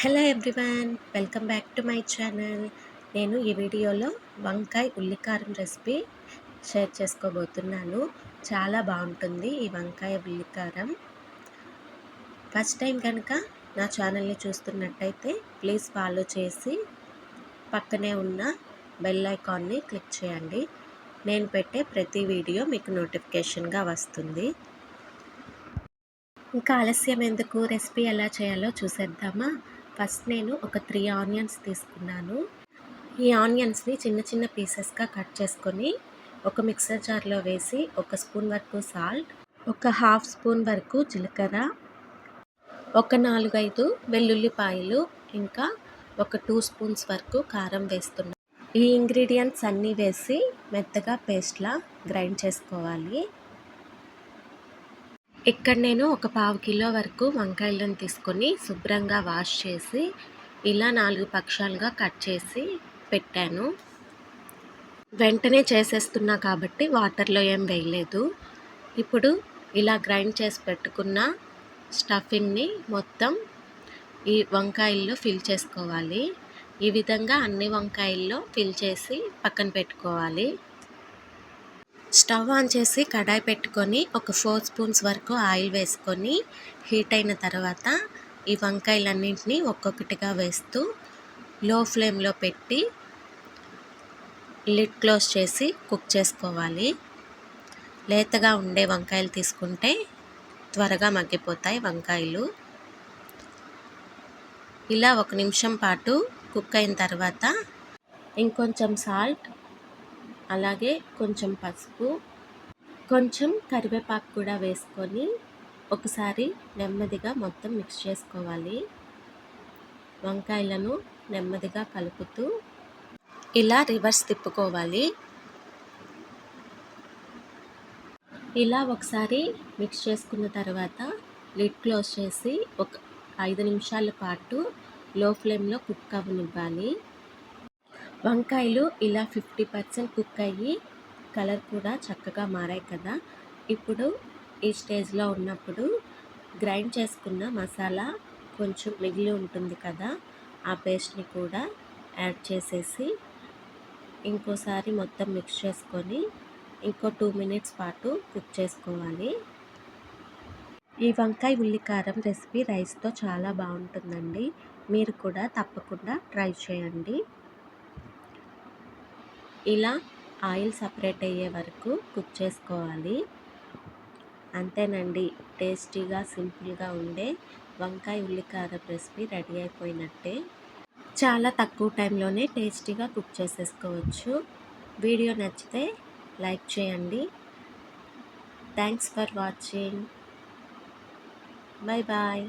Hello everyone welcome back to my channel నేను ఈ వీడియోలో వంకాయ ఉల్లికారం రెసిపీ షేర్ చేసుకోబోతున్నాను. చాలా బాగుంటుంది ఈ వంకాయ ఉల్లికారం. ఫస్ట్ టైం కనుక నా ఛానల్ని చూస్తున్నట్టయితే ప్లీజ్ ఫాలో చేసి పక్కనే ఉన్న బెల్ ఐకాన్ని క్లిక్ చేయండి. నేను పెట్టే ప్రతి వీడియో మీకు నోటిఫికేషన్గా వస్తుంది. ఇంకా ఆలస్యం ఎందుకు రెసిపీ ఎలా చేయాలో చూసేద్దామా? ఫస్ట్ నేను ఒక త్రీ ఆనియన్స్ తీసుకున్నాను. ఈ ఆనియన్స్ని చిన్న చిన్న పీసెస్గా కట్ చేసుకొని ఒక మిక్సర్ జార్లో వేసి ఒక స్పూన్ వరకు సాల్ట్ ఒక హాఫ్ స్పూన్ వరకు జీలకర్ర ఒక నాలుగైదు వెల్లుల్లిపాయలు ఇంకా ఒక టూ స్పూన్స్ వరకు కారం వేస్తున్నాను ఈ ఇంగ్రీడియంట్స్ అన్నీ వేసి మెత్తగా పేస్ట్లా గ్రైండ్ చేసుకోవాలి. ఇక్కడ నేను ఒక పావు కిలో వరకు వంకాయలను తీసుకొని శుభ్రంగా వాష్ చేసి ఇలా నాలుగు పక్షాలుగా కట్ చేసి పెట్టాను. వెంటనే చేసేస్తున్నా కాబట్టి వాటర్లో ఏం వేయలేదు. ఇప్పుడు ఇలా గ్రైండ్ చేసి పెట్టుకున్న స్టఫింగ్ని మొత్తం ఈ వంకాయల్లో ఫిల్ చేసుకోవాలి. ఈ విధంగా అన్ని వంకాయల్లో ఫిల్ చేసి పక్కన పెట్టుకోవాలి. స్టవ్ ఆన్ చేసి కడాయి పెట్టుకొని ఒక ఫోర్ స్పూన్స్ వరకు ఆయిల్ వేసుకొని హీట్ అయిన తర్వాత ఈ వంకాయలన్నింటినీ ఒక్కొక్కటిగా వేస్తూ లో ఫ్లేమ్లో పెట్టి లిడ్ క్లోజ్ చేసి కుక్ చేసుకోవాలి. లేతగా ఉండే వంకాయలు తీసుకుంటే త్వరగా మగ్గిపోతాయి వంకాయలు. ఇలా ఒక నిమిషం పాటు కుక్ అయిన తర్వాత ఇంకొంచెం సాల్ట్ అలాగే కొంచెం పసుపు కొంచెం కరివేపాకు కూడా వేసుకొని ఒకసారి నెమ్మదిగా మొత్తం మిక్స్ చేసుకోవాలి. వంకాయలను నెమ్మదిగా కలుపుతూ ఇలా రివర్స్ తిప్పుకోవాలి. ఇలా ఒకసారి మిక్స్ చేసుకున్న తర్వాత లిడ్ క్లోజ్ చేసి ఒక ఐదు నిమిషాల పాటు లో ఫ్లేమ్లో కుక్ అవ్వనివ్వాలి వంకాయలు ఇలా ఫిఫ్టీ పర్సెంట్ కుక్ అయ్యి కలర్ కూడా చక్కగా మారాయి కదా. ఇప్పుడు ఈ స్టేజ్లో ఉన్నప్పుడు గ్రైండ్ చేసుకున్న మసాలా కొంచెం మిగిలి ఉంటుంది కదా ఆ పేస్ట్ని కూడా యాడ్ చేసేసి ఇంకోసారి మొత్తం మిక్స్ చేసుకొని ఇంకో టూ మినిట్స్ పాటు కుక్ చేసుకోవాలి. ఈ వంకాయ ఉల్లికారం రెసిపీ రైస్తో చాలా బాగుంటుందండి. మీరు కూడా తప్పకుండా ట్రై చేయండి. ఇలా ఆయిల్ సపరేట్ అయ్యే వరకు కుక్ చేసుకోవాలి. అంతేనండి టేస్టీగా సింపుల్గా ఉండే వంకాయ ఉల్లికారం రెసిపీ రెడీ అయిపోయినట్టే. చాలా తక్కువ టైంలోనే టేస్టీగా కుక్ చేసేసుకోవచ్చు. వీడియో నచ్చితే లైక్ చేయండి. Thanks for watching. Bye bye.